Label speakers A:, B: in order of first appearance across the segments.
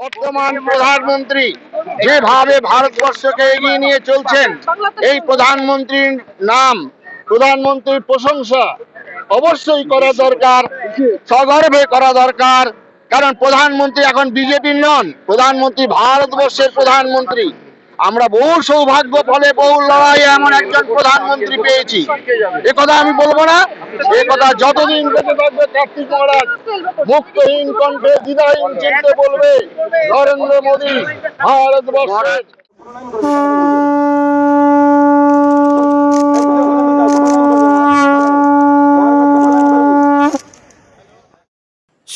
A: বর্তমান প্রধানমন্ত্রী যেভাবে ভারতবর্ষকে এগিয়ে নিয়ে চলছেন, এই প্রধানমন্ত্রীর নাম, প্রধানমন্ত্রীর প্রশংসা অবশ্যই করা দরকার, সগর্বে করা দরকার। কারণ প্রধানমন্ত্রী এখন বিজেপির নন, প্রধানমন্ত্রী ভারতবর্ষের প্রধানমন্ত্রী। আমরা বহু সৌভাগ্য ফলে বহু লড়াই এমন একজন প্রধানমন্ত্রী পেয়েছি। এ কথা আমি বলব না, এ কথা যতদিন বেঁচে থাকবে কার্তিক মহারাজ, মুক্তহীন কণ্ঠে দ্বিধাহীন চিনতে বলবে নরেন্দ্র মোদী ভারতবর্ষের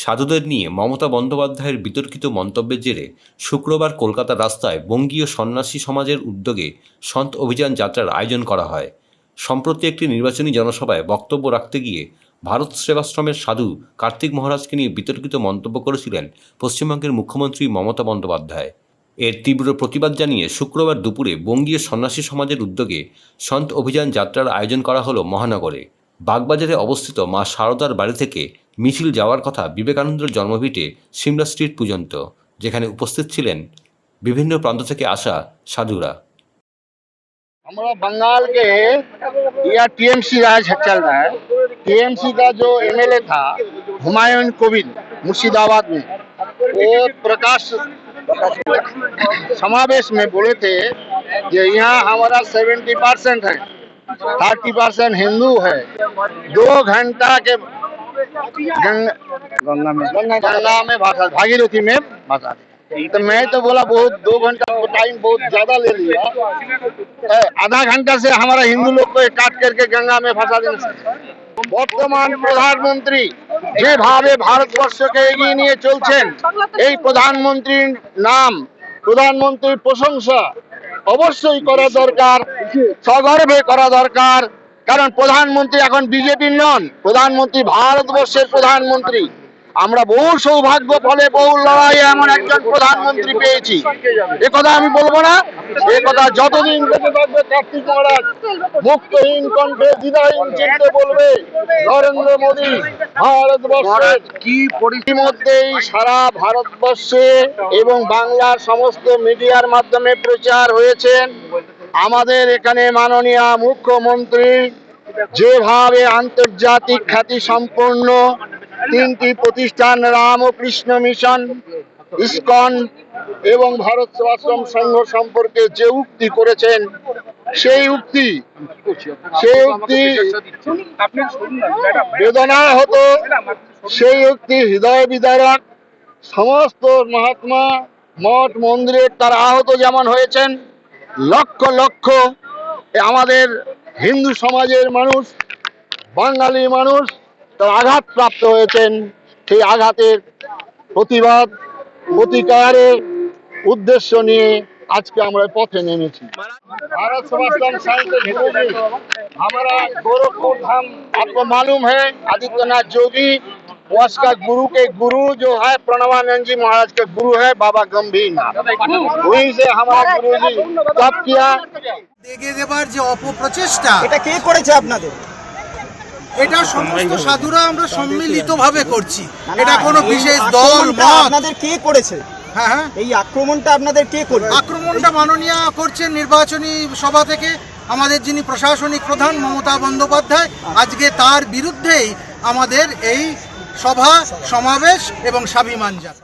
B: সাধুদের নিয়ে মমতা বন্দ্যোপাধ্যায়ের বিতর্কিত মন্তব্যের জেরে শুক্রবার কলকাতার রাস্তায় বঙ্গীয় সন্ন্যাসী সমাজের উদ্যোগে সন্ত অভিযান যাত্রার আয়োজন করা হয়। সম্প্রতি একটি নির্বাচনী জনসভায় বক্তব্য রাখতে গিয়ে ভারত সেবাশ্রমের সাধু কার্তিক মহারাজকে নিয়ে বিতর্কিত মন্তব্য করেছিলেন পশ্চিমবঙ্গের মুখ্যমন্ত্রী মমতা বন্দ্যোপাধ্যায়। এর তীব্র প্রতিবাদ জানিয়ে শুক্রবার দুপুরে বঙ্গীয় সন্ন্যাসী সমাজের উদ্যোগে সন্ত অভিযান যাত্রার আয়োজন করা হলো মহানগরে। বাগবাজারে অবস্থিত মা শারদার বাড়ি থেকে মিছিল যাওয়ার কথা বিবেকানন্দের জন্মভিটে সিমলা স্ট্রিট পর্যন্ত যেখানে উপস্থিত ছিলেন বিভিন্ন প্রান্ত থেকে আসা সাধুরা
A: हमारा बंगाल के या टीएमसी राज चल रहा है टीएमसी का जो एमएलए था हुमायूं कोविंद मुर्शिदाबाद में वो प्रकाश समावेश में बोले थे कि यहाँ हमारा सेवेंटी परसेंट है थर्टी परसेंट हिंदू है दो घंटा के गंगा गंगा में गंगा में भाषा भागीरथी में भाषा तो मैं तो बोला बहुत दो घंटा टाइम बहुत ज्यादा ले लिया है, आधा घंटा से हमारा हिंदू लोग को काट करके गंगा में फंसा देना বর্তমান প্রধানমন্ত্রী যেভাবে ভারতবর্ষকে এগিয়ে নিয়ে চলছেন এই প্রধানমন্ত্রীর নাম প্রধানমন্ত্রীর প্রশংসা অবশ্যই করা দরকার সগর্বে করা দরকার কারণ প্রধানমন্ত্রী এখন বিজেপির নন প্রধানমন্ত্রী ভারতবর্ষের প্রধানমন্ত্রী। আমরা বহু সৌভাগ্য ফলে বহু লড়াইয়ে এমন একজন প্রধানমন্ত্রী পেয়েছি। এ কথা আমি বলব না এ কথা যতদিন বেঁচে থাকবে কার্তিক মহারাজ মুক্তহীন কণ্ঠে দ্বিধাহীন চিনতে বলবে নরেন্দ্র মোদী ভারতবর্ষের। কি ইতিমধ্যেই সারা ভারতবর্ষে এবং বাংলার সমস্ত মিডিয়ার মাধ্যমে প্রচার হয়েছেন আমাদের এখানে মাননীয় মুখ্যমন্ত্রী যেভাবে আন্তর্জাতিক খ্যাতি সম্পন্ন তিনটি প্রতিষ্ঠান, রামকৃষ্ণ মিশন, ইসকন এবং ভারত সেবাশ্রম সংঘ সম্পর্কে যে উক্তি করেছেন, সেই উক্তি সেই উক্তি বেদনা হতো সেই উক্তি হৃদয় বিদারক, সমস্ত মহাত্মা মঠ মন্দিরের তারা আহত যেমন হয়েছেন, লক্ষ লক্ষ আমাদের হিন্দু সমাজের মানুষ বাঙালি মানুষ তারা আঘাতপ্রাপ্ত হয়েছেন সেই আঘাতের প্রতিবাদ প্রতিকারের উদ্দেশ্য নিয়ে আজকে আমরা পথে নেমেছি भारत सेवाश्रम संघ के हिंदू जी हमारा गोरखपुर धाम आपको मालूम है आदित्यनाथ जोगी वो उसका गुरु के गुरु जो है प्रणवानंद जी महाराज के गुरु है बाबा गंभीर नाथ वहीं से हमारा गुरु जी तब किया
C: এগিয়ে দেবার যে অপপ্রচেষ্টা
D: এটা কে করেছে আপনাদের
C: এটা সমস্ত সাধুরা আমরা সম্মিলিতভাবে করছি
D: না,
C: এটা কোনো
D: এই
C: বিশেষ দল
D: আক্রমণটা
C: মত
D: আপনাদের কে করেছে
C: হ্যাঁ হ্যাঁ
D: এই আক্রমণটা আপনাদের কে করবে
C: আক্রমণটা মাননীয় করছেন নির্বাচনী সভা থেকে আমাদের যিনি প্রশাসনিক প্রধান মমতা বন্দ্যোপাধ্যায় আজকে তার বিরুদ্ধেই আমাদের এই সভা সমাবেশ এবং স্বাভিমান যাত্রা।